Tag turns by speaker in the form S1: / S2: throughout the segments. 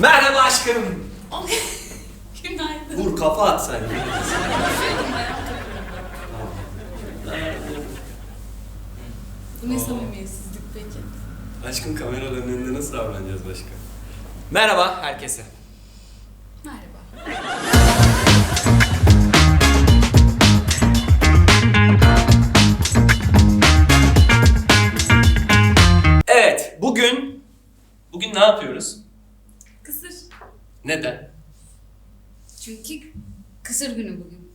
S1: Merhaba aşkım.
S2: Günaydın.
S1: Vur kafa at sen.
S2: Bu ne samimiyetsizlik peki?
S1: Aşkım kameraların önünde nasıl davranacağız başka? Merhaba herkese.
S2: Merhaba.
S1: Evet, bugün bugün ne yapıyoruz? Neden?
S2: Çünkü kısır günü bugün.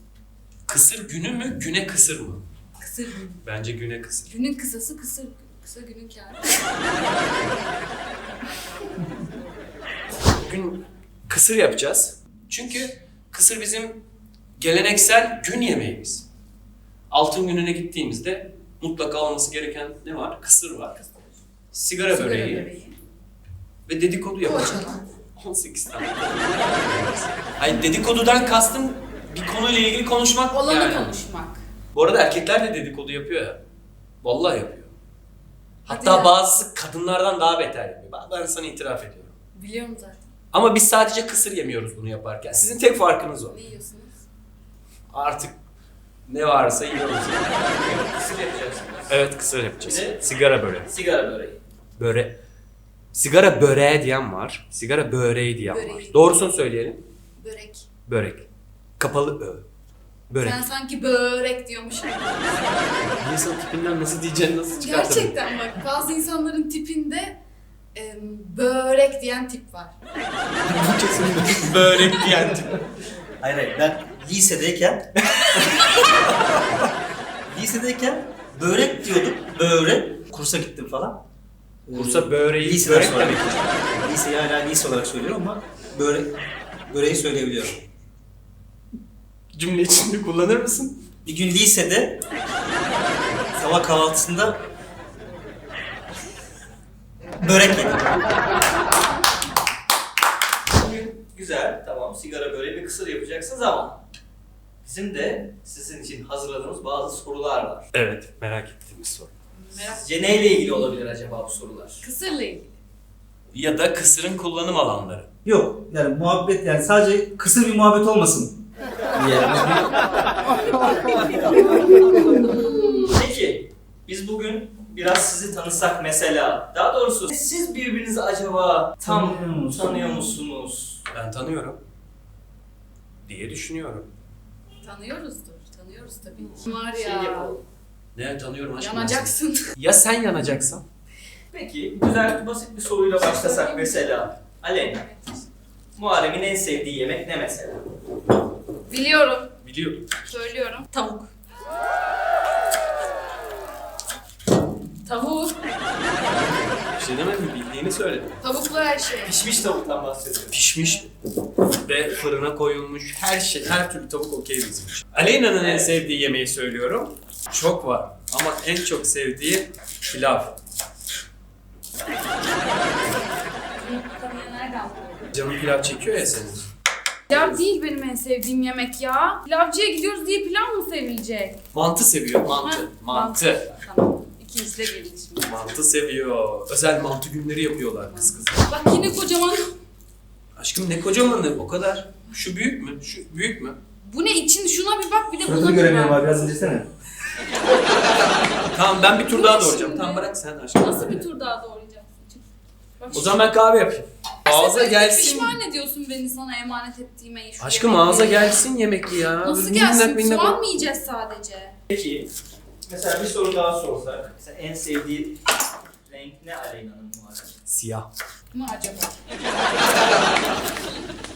S1: Kısır günü mü, güne kısır mı?
S2: Kısır günü.
S1: Bence güne kısır.
S2: Günün kısası kısır. Kısa günün kârı.
S1: Bugün kısır yapacağız. Çünkü kısır bizim geleneksel gün yemeğimiz. Altın gününe gittiğimizde mutlaka olması gereken ne var? Kısır var. Sigara,
S2: Sigara
S1: böreği,
S2: böreği.
S1: ve dedikodu yapacağız.
S2: Poğaçalar.
S1: 18 tane. Hayır dedikodudan kastım bir konuyla ilgili konuşmak
S2: Olanı
S1: yani.
S2: konuşmak.
S1: Bu arada erkekler de dedikodu yapıyor ya. Vallahi yapıyor.
S2: Hadi
S1: Hatta
S2: ya.
S1: bazısı kadınlardan daha beter yapıyor. Ben- Ben sana itiraf ediyorum.
S2: Biliyorum zaten.
S1: Ama biz sadece kısır yemiyoruz bunu yaparken. Sizin tek farkınız o.
S2: Ne yiyorsunuz?
S1: Artık ne varsa yiyoruz.
S3: Kısır yapacaksınız.
S1: evet kısır yapacağız.
S3: Bir de-
S1: Sigara böreği.
S3: Sigara böreği.
S1: Böre. Sigara böreği diyen var. Sigara böreği diyen var.
S2: Böreği.
S1: Doğrusunu söyleyelim.
S2: Börek.
S1: Börek. Kapalı ö. Börek.
S2: Sen sanki börek diyormuşsun.
S1: Bir insan tipinden nasıl diyeceğini nasıl çıkartabilir?
S2: Gerçekten bak bazı insanların tipinde em, börek diyen tip var.
S1: Bu kesin börek diyen tip.
S4: Hayır hayır ben lisedeyken lisedeyken börek diyordum. Börek. Kursa gittim falan.
S1: Kursa böreği,
S4: Liseden
S1: börek demek.
S4: Liseyi hala lise olarak söylüyorum ama börek, böreği söyleyebiliyorum.
S1: Cümle içinde kullanır mısın?
S4: Bir gün lisede sabah kahvaltısında börek yedim.
S3: Bugün güzel, tamam sigara böreği ve kısır yapacaksınız ama bizim de sizin için hazırladığımız bazı sorular var.
S1: Evet, merak ettiğimiz soru.
S2: Merak
S3: Sizce neyle ilgili olabilir acaba bu sorular?
S2: Kısırla ilgili.
S1: Ya da kısırın kullanım alanları.
S4: Yok yani muhabbet yani sadece kısır bir muhabbet olmasın diye.
S3: Peki, biz bugün biraz sizi tanısak mesela. Daha doğrusu siz birbirinizi acaba tam
S4: Tanıyor musunuz?
S3: tanıyor musunuz?
S1: Ben tanıyorum. Diye düşünüyorum.
S2: Tanıyoruzdur. Tanıyoruz tabii ki. Var
S3: Şey
S2: ya.
S3: yapalım.
S1: Ne tanıyorum aşkım?
S2: Yanacaksın.
S1: Ya sen yanacaksan?
S3: Peki, güzel basit bir soruyla başlasak mesela. Aleyna, Muharrem'in en sevdiği yemek ne mesela?
S2: Biliyorum.
S1: Biliyordum.
S2: Söylüyorum. Tavuk. Tavuk.
S1: Bir şey demedim, bildiğini söyledim.
S2: Tavuklu her şey.
S3: Pişmiş tavuktan bahsediyorum.
S1: Pişmiş ve fırına koyulmuş her şey, her türlü tavuk okey bizim için. Aleyna'nın en
S3: Evet.
S1: sevdiği yemeği söylüyorum. Çok var ama en çok sevdiği pilav. Canım pilav çekiyor ya senin.
S5: Pilav değil benim en sevdiğim yemek ya. Pilavcıya gidiyoruz diye pilav mı sevilecek?
S1: Mantı seviyor, mantı.
S5: Ha,
S1: Mantı.
S5: Tamam. İkisi de geldi şimdi.
S1: Mantı seviyor. Özel mantı günleri yapıyorlar kız kız.
S5: Bak yine kocaman.
S1: Aşkım ne kocamanı o kadar. Şu büyük mü? Şu büyük mü?
S5: Bu ne için? Şuna bir bak bir de buna bir
S4: göremiyorum
S5: bak.
S4: abi biraz incesene.
S1: Tamam ben bir tur
S5: Bu
S1: daha doğuracağım. Tamam bırak sen aşkım.
S5: Nasıl bir tur daha doğrayacaksın? Bak
S1: O zaman ben kahve yapayım. Ağza
S5: Sen
S1: gelsin.
S5: Pişman ediyorsun beni sana emanet ettiğime. Şu
S1: Aşkım
S5: yemeği.
S1: ağza gelsin yemek ya.
S5: Nasıl
S1: Minnak
S5: gelsin?
S1: minnak-
S5: Soğan mı yiyeceğiz sadece?
S3: Peki, mesela bir soru daha sorsak. Mesela en sevdiği renk ne Aleyna'nın Muharrem?
S1: Siyah.
S5: Mı acaba?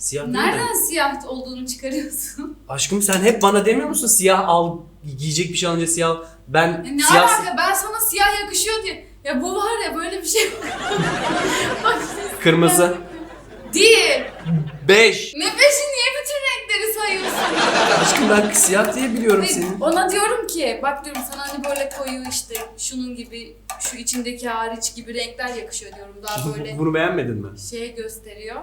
S1: Siyah değil mi?
S5: Nereden siyah olduğunu çıkarıyorsun?
S1: Aşkım sen hep bana demiyor musun siyah al giyecek bir şey alınca siyah al. Ben
S5: E ne
S1: siyah
S5: alaka? Ben sana siyah yakışıyor diye. Ya bu var ya böyle bir şey. Bak işte
S1: kırmızı.
S5: Değil.
S1: Beş.
S5: Ne peşin niye bütün renkleri sayıyorsun?
S1: Aşkım ben siyah diye biliyorum
S5: Hayır,
S1: seni.
S5: Ona diyorum ki bak diyorum sana hani böyle koyu işte şunun gibi şu içindeki hariç gibi renkler yakışıyor diyorum daha böyle
S1: Bunu beğenmedin mi?
S5: şey gösteriyor.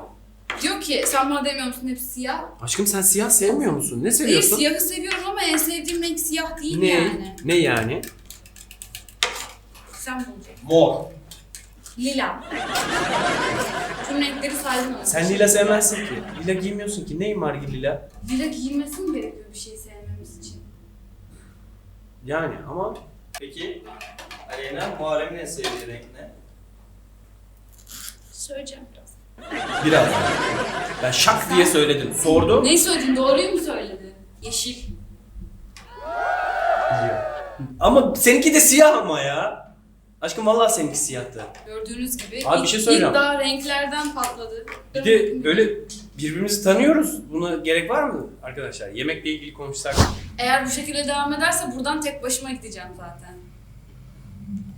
S5: Diyor ki sen bana demiyor musun hep siyah?
S1: Aşkım sen siyah sevmiyor musun? Ne
S5: Hayır
S1: seviyorsun?
S5: siyahı seviyorum ama en sevdiğim renk siyah değil
S1: ne?
S5: yani.
S1: Ne yani?
S5: Sen bulacaksın.
S3: Mor.
S5: Lila. Tüm renkleri saydım ama.
S1: Sen lila sevmezsin ki. Lila giymiyorsun ki. Neyin var ki lila?
S5: Lila giyilmesi mi gerekiyor bir şey sevmemiz için?
S1: Yani ama
S3: Peki Aleyna Muharrem'in en sevdiği renk ne?
S5: Söyleyeceğim biraz.
S1: Ben şak diye söyledim. Sordum.
S5: Neyi söyledin? Doğruyu mu söyledi? Yeşil.
S1: Ama seninki de siyah ama ya. Aşkım vallahi seninki siyahtı.
S5: Gördüğünüz gibi
S1: Abi bir şey söyleyeceğim.
S5: iddia renklerden patladı.
S1: Bir de böyle birbirimizi tanıyoruz. Buna gerek var mı arkadaşlar? Yemekle ilgili konuşsak.
S5: Eğer bu şekilde devam ederse buradan tek başıma gideceğim zaten.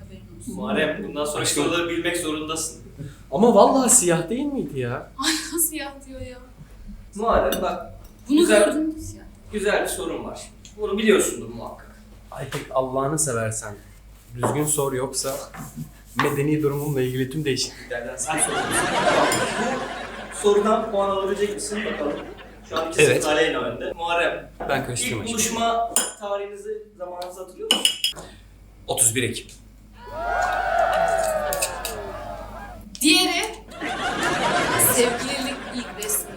S5: Haberin olsun.
S3: Muharrem bundan sonra
S1: Aşkım.
S3: soruları bilmek zorundasın.
S1: Ama vallahi siyah değil miydi ya?
S5: Nasıl siyah diyor ya?
S3: Muharrem bak
S5: Bunu
S3: Güzel.
S5: gördün mü siyah?
S3: güzel bir sorun var. Bunu biliyorsundur muhakkak.
S1: Aytek Allah'ını seversen. Düzgün sor yoksa medeni durumumla ilgili tüm değişikliklerden sen sor.
S3: Tamam. Bu sorudan puan alabilecek misin bakalım. Şu an 2-0
S1: Evet.
S3: Aleyna önde. Muharrem
S1: Ben
S3: ilk
S1: şimdi.
S3: buluşma tarihinizi zamanınızı hatırlıyor musun?
S1: 31 Ekim.
S5: Diğeri sevgililik ilk resmi.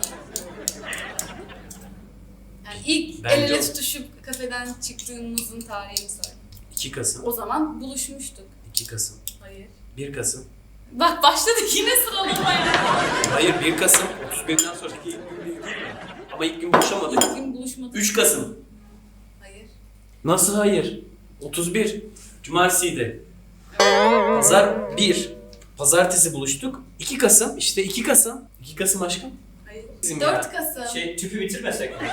S5: Yani ilk
S1: Bence
S5: el ele
S1: o.
S5: tutuşup kafeden çıktığımızın tarihini söyle.
S1: 2 Kasım.
S5: O zaman buluşmuştuk.
S1: 2 Kasım.
S5: Hayır.
S1: 1 Kasım.
S5: Bak başladık yine sıralamaya.
S1: Hayır 1 Kasım. 31'den sonraki ilk gün değil mi? Ama ilk gün buluşamadık.
S5: İlk gün buluşmadık.
S1: 3 Kasım.
S5: Hayır.
S1: Nasıl hayır? 31. Cumartesiydi. Pazar 1. Pazartesi buluştuk. 2 Kasım. İşte 2 Kasım. 2 Kasım aşkım.
S5: Hayır.
S1: Bizim
S5: 4
S1: ya.
S5: Kasım.
S3: Şey tüpü bitirmesek mi?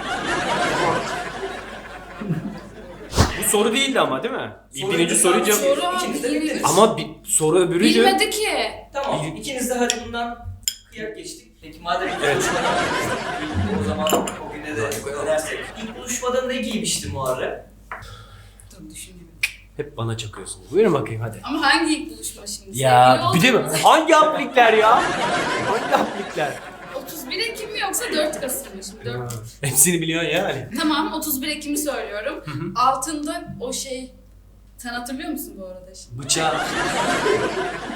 S1: Bu soru değildi ama değil mi? Bir
S3: Soru
S1: birinci soru cevap.
S5: Soru abi,
S3: İkiniz de bildiniz.
S1: Ama bir soru öbürüydü.
S5: Bilmedi ki.
S3: Tamam.
S1: Bil-
S3: İkiniz de hadi bundan kıyak geçtik. Peki madem ilk
S1: Evet.
S3: buluşmadan o zaman o güne de dönersek. İlk buluşmada ne giymişti Muharrem?
S5: Dur düşünüyorum.
S1: Hep bana çakıyorsunuz. Buyurun bakayım hadi.
S5: Ama hangi ilk buluşma şimdi?
S1: Ya bir de mi? Hangi aplikler ya? Hangi aplikler?
S5: 31 Ekim mi yoksa 4 Kasım mı şimdi? 4
S1: Hepsini biliyorsun yani.
S5: Tamam 31 Ekim'i söylüyorum. Altında o şey sen hatırlıyor musun bu arada şimdi?
S1: Bıçağı.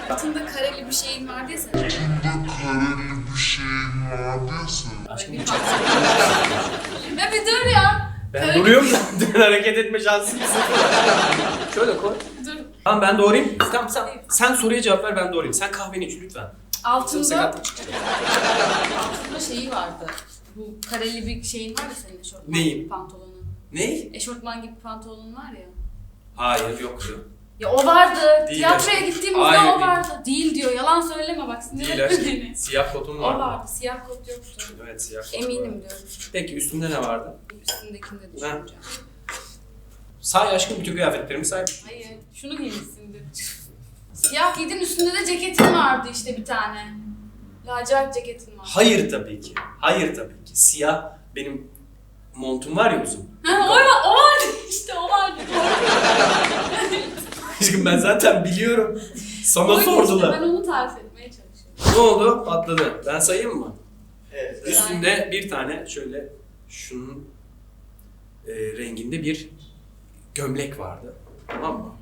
S5: Altında kareli bir şeyin vardı ya senin.
S1: Aşkım
S5: Bir
S1: bıçak.
S5: parça. ya bir dur ya.
S1: Ben
S5: Kareli-
S1: duruyorum zaten hareket etme şansım sıfır. Şöyle koy.
S5: Dur.
S1: Tamam ben doğrayayım. Tamam sen, sen soruya cevap ver ben doğrayayım. Sen kahveni iç lütfen.
S5: Altında, altında şeyi vardı. Bu kareli bir şeyin var ya senin eşortman
S1: Neyin?
S5: gibi pantolonun.
S1: Ne?
S5: Eşortman gibi pantolonun var ya.
S1: Hayır yoktu.
S5: Ya o vardı.
S1: Değil
S5: Tiyatroya
S1: aşkım.
S5: gittiğimizde
S1: Hayır,
S5: o
S1: değil.
S5: vardı. Değil diyor. Yalan söyleme bak sinir
S1: Değil
S5: etme
S1: aşkım.
S5: beni.
S1: Siyah kotum
S5: O
S1: vardı.
S5: vardı. Siyah kot yoktu.
S1: Evet siyah kot
S5: Eminim
S1: vardı.
S5: diyorum.
S1: Peki üstümde ne vardı?
S5: Üstündekini de düşüneceğim.
S1: Say aşkım bütün kıyafetlerimi say.
S5: Hayır. Şunu giymişsindir. Siyah giydin üstünde de ceketin vardı işte bir tane. Lacivert ceketin var.
S1: Hayır tabii ki. Hayır tabii ki. Siyah benim montum var ya uzun.
S5: Ha, o, var- o vardı işte o vardı.
S1: Aşkım ben zaten biliyorum. Sana
S5: Oydu işte,
S1: sordular.
S5: ben onu tarif etmeye çalışıyorum.
S1: Ne oldu? Patladı. Ben sayayım mı?
S3: Evet.
S1: Üstünde bir tane şöyle şunun e, renginde bir gömlek vardı. Tamam mı?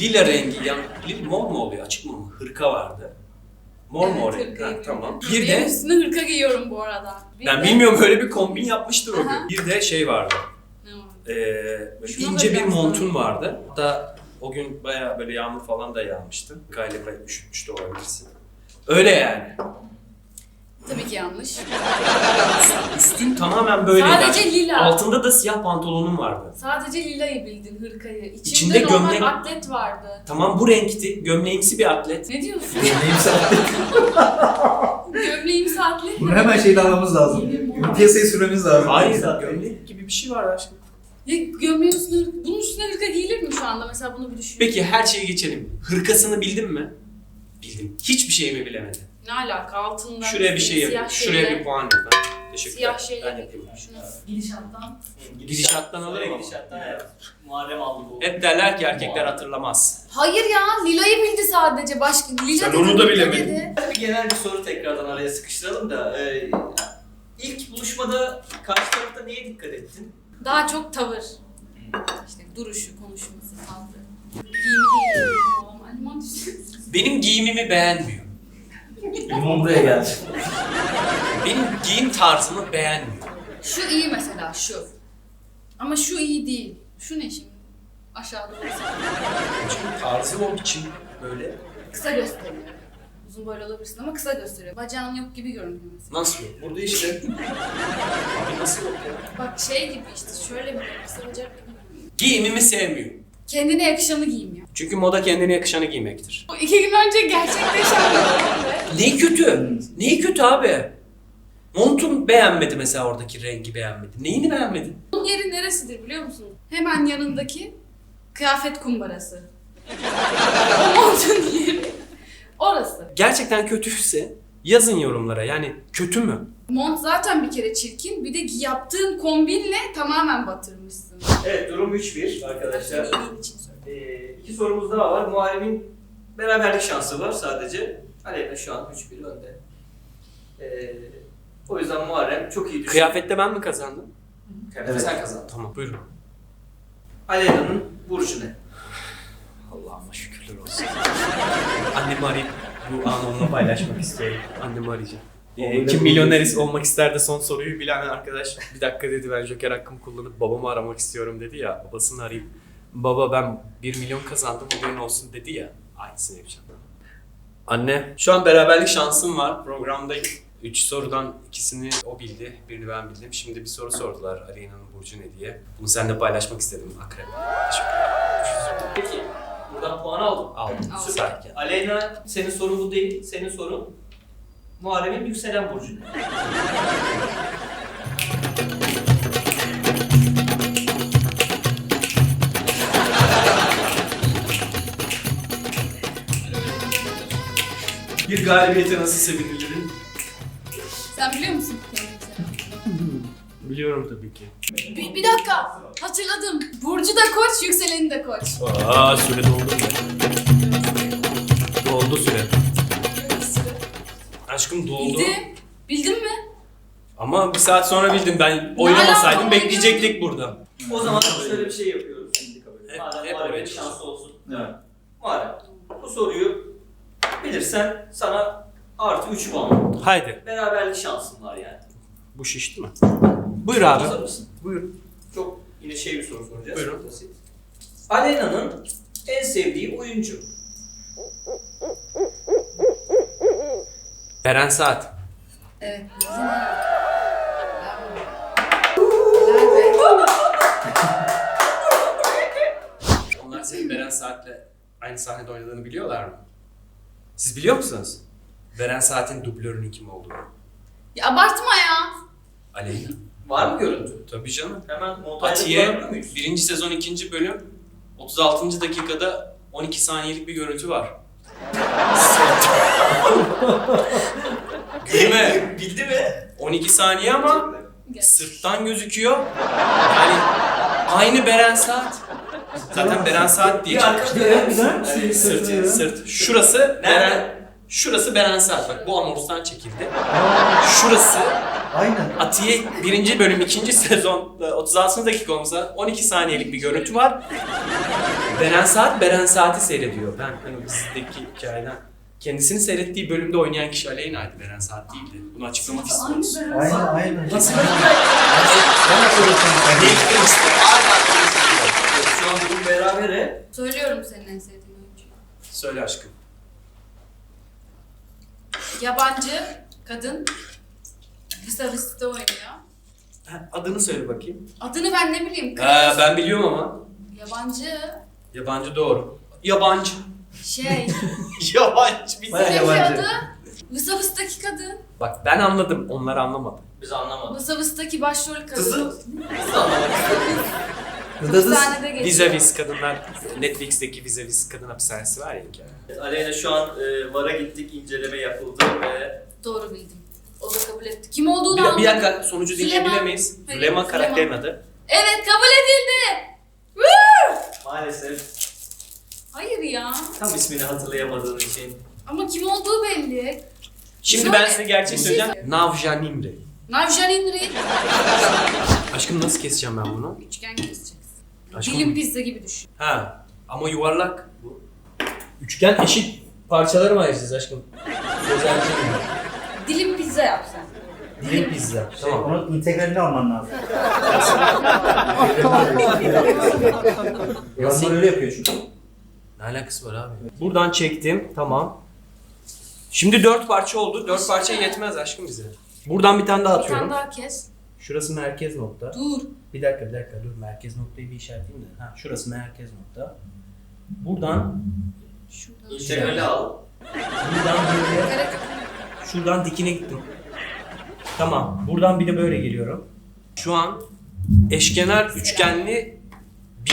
S1: Lila rengi yan, lila, mor mu oluyor açık mı? Hırka vardı. Mor
S5: Evet,
S1: renk?
S5: hırkayı
S1: Ha, tamam. Bir de
S5: üstüne hırka giyiyorum bu arada. Bir
S1: ben
S5: de-
S1: bilmiyorum böyle bir kombin yapmıştır o gün. Bir de şey vardı.
S5: Ne?
S1: Ee, böyle
S5: Şuna
S1: ince bir montun vardı. Hatta o gün bayağı böyle yağmur falan da yağmıştı. Galiba üşütmüş de olabilirsin. Öyle yani.
S5: Tabii ki yanlış.
S1: Üstün tamamen böyle.
S5: Sadece lila.
S1: Altında da siyah pantolonum vardı.
S5: Sadece lilayı bildin hırkayı. İçinde
S1: İçinde
S5: normal
S1: gömlek-
S5: atlet vardı.
S1: Tamam bu renkti. Gömleğimsi bir atlet.
S5: Ne diyorsun?
S4: Neyim sattı?
S5: Gömleğimiz atlet
S4: Bunu
S5: mi?
S4: hemen şeyle almamız lazım. Piyasaya sürmemiz lazım.
S1: Hayır. Gömlek gibi bir şey var aşkım.
S5: Ya gömleğin üstüne. Bunun üstüne hırka giyilir mi şu anda? Mesela bunu bir düşün.
S1: Peki her şeyi geçelim. Hırkasını bildin mi? Bildim. Hiçbir şeyimi bilemedin.
S5: Ne alaka altında?
S1: Şuraya bir şey yapayım. Şuraya bir puan lütfen. Teşekkürler.
S5: Siyah
S1: Ben
S5: şeyle
S1: yapayım.
S5: şunu gidişattan.
S1: Gidişattan alırım ama.
S3: Gidişattan evet. Muharrem aldı bu.
S1: Hep derler ki erkekler hatırlamaz.
S5: Hayır ya Lila'yı bildi sadece. Başka Lila
S1: Sen
S5: dedi,
S1: onu da
S5: Lila
S1: bilemedin.
S5: dedi.
S3: Genel bir soru tekrardan araya sıkıştıralım da. E, ilk buluşmada karşı tarafta neye dikkat ettin?
S5: Daha çok tavır. İşte duruşu, konuşması, tavrı. Giyimi. Alman düşün.
S1: Benim giyimimi beğenmiyor.
S3: Limon buraya geldi.
S1: Benim giyim tarzımı beğenmiyor.
S5: Şu iyi mesela şu. Ama şu iyi değil. Şu ne şimdi? Aşağıda olursa.
S1: Çünkü tarzı o biçim böyle.
S5: Kısa gösteriyor. Uzun boylu olabilirsin ama kısa gösteriyor. Bacağın yok gibi görünüyor mesela.
S1: Nasıl yok? Burada işte. Abi nasıl yok ya?
S5: Bak şey gibi işte şöyle bir kısa bacak gibi.
S1: Giyimimi sevmiyor.
S5: Kendine yakışanı giymiyor.
S1: Çünkü moda kendine yakışanı giymektir.
S5: Bu iki gün önce gerçekleşen bir olay.
S1: Neyi kötü? Neyi kötü abi? Montun beğenmedi mesela oradaki rengi beğenmedi. Neyini beğenmedin?
S5: Bunun yeri neresidir biliyor musun? Hemen yanındaki kıyafet kumbarası. o montun yeri. Orası.
S1: Gerçekten kötüyse yazın yorumlara. Yani kötü mü?
S5: Mont zaten bir kere çirkin. Bir de yaptığın kombinle tamamen batırmışsın.
S3: Evet durum 3-1 arkadaşlar.
S5: İyiliğin için söylüyorum.
S3: Ee, iki sorumuz daha var. Muharrem'in beraberlik şansı var sadece. Aleyna şu an 3-1 önde. Ee, o yüzden Muharrem çok iyi düşün.
S1: Kıyafette ben mi kazandım?
S3: Kıyafette sen kazandın.
S1: Tamam buyurun.
S3: Aleyna'nın burcu ne?
S1: Allah'ıma şükürler olsun. Annemi arayıp bu anı onunla paylaşmak istiyorum. Annemi arayacağım. Ee, kim milyoner olmak ister de son soruyu bilen arkadaş bir dakika dedi ben joker hakkımı kullanıp babamı aramak istiyorum dedi ya babasını arayıp baba ben 1 milyon kazandım haberin olsun dedi ya aynısını yapacağım. Anne şu an beraberlik şansım var programdayım. 3 sorudan ikisini o bildi, birini ben bildim. Şimdi bir soru sordular Aleyna'nın burcu ne diye. Bunu seninle paylaşmak istedim Akrep. Teşekkürler.
S3: Peki. Buradan puan aldım.
S1: Aldım.
S5: Aldım.
S1: Süper.
S3: Aleyna senin sorun bu değil. Senin sorun Muharrem'in yükselen burcu
S1: Bir galibiyete nasıl sevinilir?
S5: Sen biliyor musun?
S1: Biliyorum tabii ki.
S5: Bir, bir dakika. Hatırladım. Burcu da koç, yükseleni de koç.
S1: Aa süre doldu mu? Doldu süre. Aşkım doldu.
S5: Bildim. Bildin mi?
S1: Ama bir saat sonra bildim ben oynamasaydım
S5: alaka
S1: bekleyecektik burada.
S3: O zaman şöyle bir şey yapıyoruz.
S1: Hep-
S3: Madem
S1: hep
S3: Muharrem'in
S1: oraya
S3: şansı olsun.
S4: Evet.
S3: Muharrem bu soruyu bilirsen sana artı 3 puan.
S1: Haydi.
S3: Beraberlik şansın var yani.
S1: Bu şişti mi? Buyur
S3: Hazır
S1: abi.
S3: mısın?
S1: Buyur.
S3: Çok yine şey bir soru soracağız.
S1: Buyurun.
S3: Basit. Aleyna'nın en sevdiği oyuncu.
S1: Beren Saat.
S5: Evet.
S1: Onlar senin Beren Saat'le aynı sahnede oynadığını biliyorlar mı? Siz biliyor musunuz? Beren Saat'in dublörünün kim olduğunu.
S5: Ya abartma ya.
S1: Aleyna.
S3: Var mı görüntü?
S1: Tabii canım.
S3: Hemen montajda
S1: Atiye
S3: muyuz?
S1: birinci sezon ikinci bölüm 36. dakikada 12 saniyelik bir görüntü var. Gülme.
S3: Bildi mi?
S1: 12 saniye ama sırttan gözüküyor. Yani aynı Beren Saat. Zaten Beren Saat diye
S3: Bir
S1: çıkmış.
S3: arka döner misin?
S4: Güzel.
S3: Evet.
S1: Sırt, sırt. Şurası
S3: Nerede?
S1: Beren, şurası Beren Saat. Bak bu anonstan çekildi. Şurası
S4: Aynen.
S1: Atiye birinci bölüm ikinci sezon 36. dakika olmasa 12 saniyelik bir görüntü var. Beren Saat Beren Saat'i seyrediyor. Ben hani dizideki hikayeden kendisini seyrettiği bölümde oynayan kişi Aleyna'ydı. Beren Saat değildi. Bunu açıklamak istiyoruz.
S4: Aynen aynen.
S1: Nasıl?
S4: Ben.
S1: Değiştirmek istedim.
S3: Berabere.
S5: Söylüyorum senin en sevdiğin oyuncu.
S1: Söyle aşkım.
S5: Yabancı, kadın. Hırsız'da oynuyor.
S1: Ha, Adını söyle bakayım.
S5: Adını ben ne bileyim.
S1: Ee, ben biliyorum ama.
S5: Yabancı.
S1: Yabancı doğru. Yabancı.
S5: Şey.
S1: yabancı. Bir
S4: Bayağı
S5: Neydi
S4: yabancı.
S5: adı? Vısa Vıs'taki kadın.
S1: Bak ben anladım. Onlar anlamadı.
S3: Biz anlamadık.
S5: Vısa Vıs'taki başrol kadın.
S3: Kızı biz anlamadık.
S4: Hıdadız.
S5: Hapishanede geçiyor.
S1: Vizavis kadınlar. Netflix'teki Vizavis kadın hapishanesi var ya hikaye.
S3: Aleyna şu an e, VAR'a gittik, inceleme yapıldı ve
S5: Doğru bildim. O da kabul etti. Kim olduğunu
S1: Bir,
S5: anladım.
S1: bir dakika sonucu dinleyebilir
S5: Süleyman.
S1: miyiz?
S5: Hayır,
S1: Süleyman karakterin
S5: Süleyman.
S1: adı.
S5: Evet kabul edildi. Woo!
S3: maalesef
S5: Hayır ya.
S3: tam ismini hatırlayamadığın için
S5: Ama kim olduğu belli.
S1: Şimdi
S5: Şöyle-
S1: ben size gerçek
S5: bir şey
S1: söyleyeceğim.
S5: söyleyeyim.
S1: Navjan
S5: İnri.
S1: Aşkım nasıl keseceğim ben bunu?
S5: Üçgen keseceksin.
S1: Aşkım.
S5: Dilim pizza gibi düşün.
S1: Ha. Ama yuvarlak bu. Üçgen eşit parçalara mı ayıracağız aşkım? Sözelciyim ben.
S5: Dilim pizza yapsan.
S1: Dilim pizza. Tamam.
S4: Onun integralini alman lazım. Yazılar öyle yapıyor çünkü.
S1: Ne alakası var abi? Buradan çektim. Tamam. Şimdi dört parça oldu. Dört parça yetmez aşkım bize. Buradan bir tane daha
S5: Bir tane
S1: atıyorum.
S5: daha kes.
S1: Şurası merkez nokta.
S5: Dur.
S1: Bir dakika bir dakika dur. Merkez noktayı bir işaretleyeyim de. Ha, şurası merkez nokta. Buradan
S5: Şuradan.
S3: İntegrali al.
S1: buradan böyle şuradan dikine gittim. Tamam. Buradan bir de böyle geliyorum. Şu an eşkenar üçgenli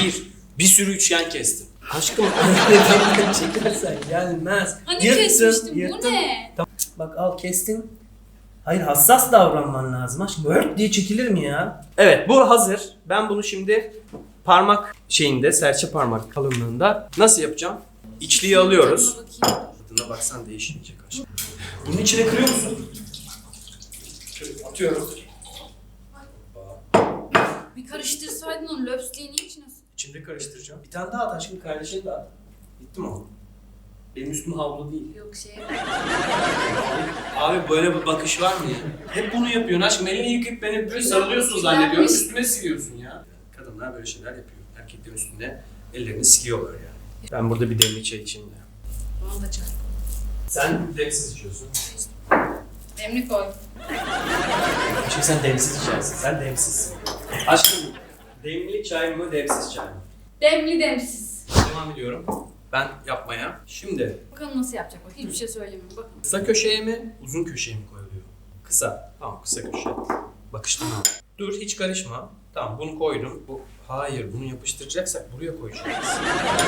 S1: bir bir sürü üçgen kestim. Aşkım öyle çekersen gelmez.
S5: Hani kesmiştim bu ne?
S1: Bak al kestim. Hayır hassas davranman lazım aşkım. Ört diye çekilir mi ya? Evet bu hazır. Ben bunu şimdi parmak şeyinde, serçe parmak kalınlığında nasıl yapacağım? İçliği alıyoruz.
S5: Tadına
S1: baksan değişmeyecek aşkım. Bunun içine kırıyor musun? Şöyle atıyorum.
S5: Bir karıştırsaydın onu löpsliğini içine.
S1: İçinde karıştıracağım. Bir tane daha at aşkım kardeşini daha at. Bitti mi o? Benim üstüm havlu değil.
S5: Yok şey.
S1: Abi böyle bir bakış var mı ya? Hep bunu yapıyorsun aşkım. Elini yıkayıp beni böyle sarılıyorsun zannediyorum. Üstüme siliyorsun ya. Kadınlar böyle şeyler yapıyor. Erkeklerin üstünde ellerini siliyorlar yani. Ben burada bir demli çay içeyim de.
S5: Bana da çay.
S1: Sen demsiz içiyorsun.
S5: Demli koy.
S1: Çünkü sen demsiz içersin. Sen demsiz. Aşkım demli çay mı demsiz çay mı?
S5: Demli demsiz.
S1: Devam ediyorum. Ben yapmaya. Şimdi
S5: Bakalım nasıl yapacak bak. Hiçbir şey söylemiyorum. Bakın.
S1: Kısa köşeye mi, uzun köşeye mi koyuluyor? Kısa. Tamam kısa köşe. Bakıştan al. Dur hiç karışma. Tamam bunu koydum. Bu Hayır bunu yapıştıracaksak buraya koyacağız.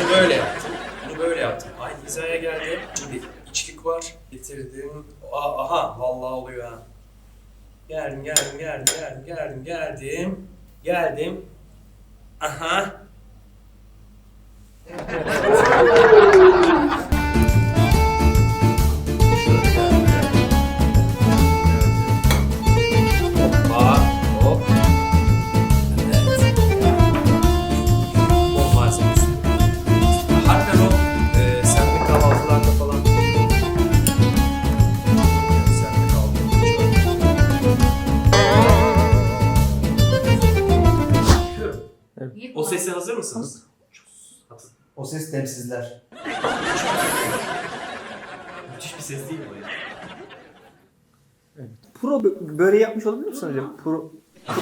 S1: Bunu böyle yaptım. Bunu böyle yaptım. Aynı hizaya geldi. Şimdi içlik var. Getirdim. Aa, aha vallahi oluyor ha. Geldim geldim geldim geldim geldim geldim. Geldim. Aha.
S6: hocam? Pro.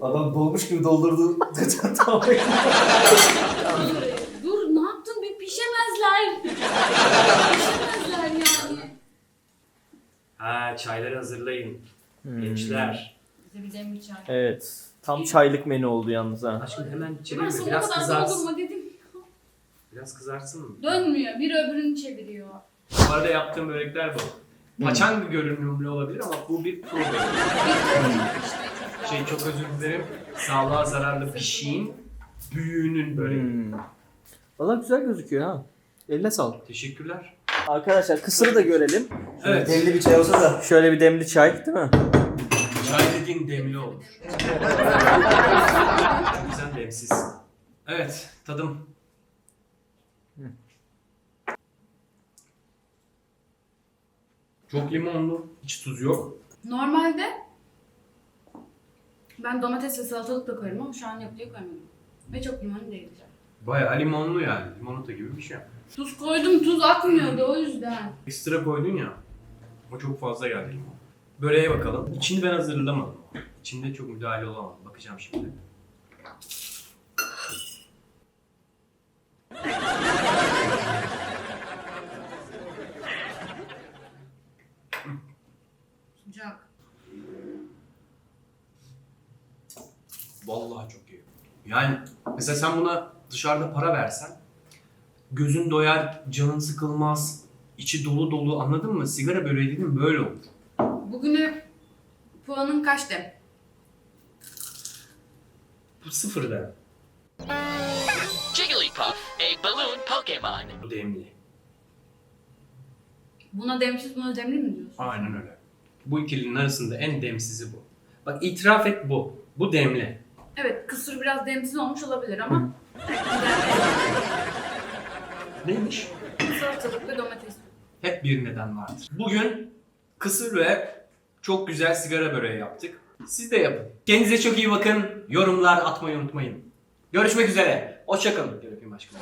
S4: Adam dolmuş gibi doldurdu. tamam.
S5: Dur ne yaptın? Bir pişemezler. pişemezler yani.
S1: Ha çayları hazırlayın. Gençler.
S5: Bize bir demli çay.
S6: Evet. Tam çaylık menü oldu yalnız ha.
S1: Aşkım hemen
S5: Ben
S1: çevirme.
S5: sana o
S1: Biraz
S5: kadar
S1: kızarsın.
S5: doldurma dedim.
S1: Biraz kızarsın mı?
S5: Dönmüyor. Bir öbürünü çeviriyor.
S1: Bu arada yaptığım börekler bu. Paçanga görünümlü olabilir ama bu bir problem. Şey çok özür dilerim. Sağlığa zararlı bir şeyin büyüğünün böreği.
S6: Hmm. Valla güzel gözüküyor ha. Eline sağlık.
S1: Teşekkürler.
S6: Arkadaşlar kısırı da görelim.
S1: Evet.
S4: Demli bir çay olsa da.
S6: Şöyle bir demli çay değil mi?
S1: Çay dediğin demli olur. Çok güzel demsiz. Evet, tadım. Çok limonlu, hiç tuz yok.
S5: Normalde ben domates ve salatalık da koyarım ama şu an yok diye koymadım. Ve çok limon değil.
S1: Bayağı limonlu yani. Limonata gibi bir şey.
S5: Tuz koydum tuz akmıyordu o yüzden.
S1: Ekstra koydun ya. O çok fazla geldi limon. Böreğe bakalım. İçini ben hazırlamadım. İçinde çok müdahale olamadım. Bakacağım şimdi.
S5: Sıcak.
S1: Vallahi çok iyi. Yani mesela sen buna dışarıda para versen gözün doyar, canın sıkılmaz, içi dolu dolu anladın mı? Sigara böreği dedim böyle olur.
S5: Bugüne puanın kaçtı?
S1: Bu sıfırda.
S7: Jigglypuff, a balloon Pokemon.
S1: Bu demli.
S5: Buna demsiz buna demli mi diyorsun?
S1: Aynen öyle. Bu ikilinin arasında en demsizi bu. Bak itiraf et bu. Bu demli.
S5: Evet kısır biraz demsiz olmuş olabilir ama
S1: Neymiş?
S5: Salatalık ve domates.
S1: Hep bir neden vardır. Bugün kısır ve çok güzel sigara böreği yaptık. Siz de yapın. Kendinize çok iyi bakın. Yorumlar atmayı unutmayın. Görüşmek üzere. Hoşçakalın. Öpeyim aşkım.